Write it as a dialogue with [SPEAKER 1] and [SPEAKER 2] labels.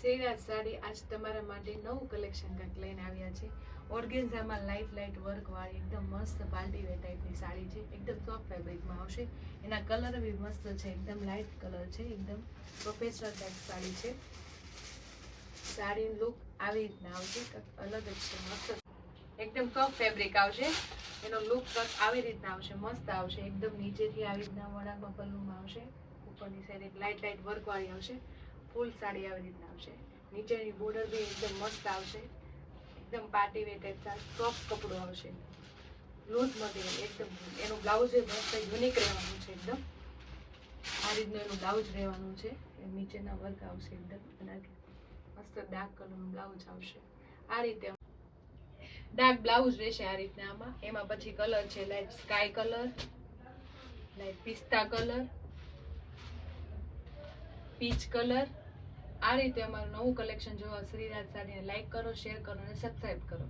[SPEAKER 1] શ્રીરાજ સાડી આજ તમારા માટે નવું કલેક્શન કંઈક લઈને આવ્યા છે. ઓર્ગેન્ઝામાં લાઇટ લાઇટ વર્કવાળી એકદમ મસ્ત પાલ્ટીવે ટાઈપની સાડી છે. એકદમ સોફ્ટ ફેબ્રિકમાં આવશે. એના કલર બી મસ્ત છે. એકદમ લાઇટ કલર છે. એકદમ પ્રોફેશનલ ટાઈપ સાડી છે. સાડીનું લુક આવી રીતના આવશે. અલગ જ છે. મસ્ત. એકદમ સોફ્ટ ફેબ્રિક આવશે. એનો લુક કંઈક આવી રીતના આવશે. મસ્ત આવશે. એકદમ નીચેથી આવી રીતના વળાંકમાં પલ્લુમાં આવશે. ઉપરની સાઈડ એક લાઇટ લાઇટ વર્કવાળી આવશે. ફૂલ સાડી આવી રીતના આવશે. નીચેની બોર્ડર બી એકદમ મસ્ત આવશે. એકદમ પાર્ટી વેર ટાઈપ સોફ્ટ કપડું આવશે. લૂઝ મટીરિયલ એકદમ. એનું બ્લાઉઝ એ મસ્ત યુનિક રહેવાનું છે એકદમ. આ રીતનું એનું બ્લાઉઝ રહેવાનું છે. નીચેના વર્ક આવશે એકદમ. અને મસ્ત ડાર્ક કલરનું બ્લાઉઝ આવશે. આ રીતે ડાર્ક બ્લાઉઝ રહેશે આ રીતના આમાં. એમાં પછી કલર છે લાઈટ સ્કાય કલર લાઈટ પિસ્તા કલર પીચ કલર. આ રીતે અમારું નવું કલેક્શન જોવા શ્રીરાજ સાડીને લાઈક કરો, શેર કરો અને સબસ્ક્રાઈબ કરો.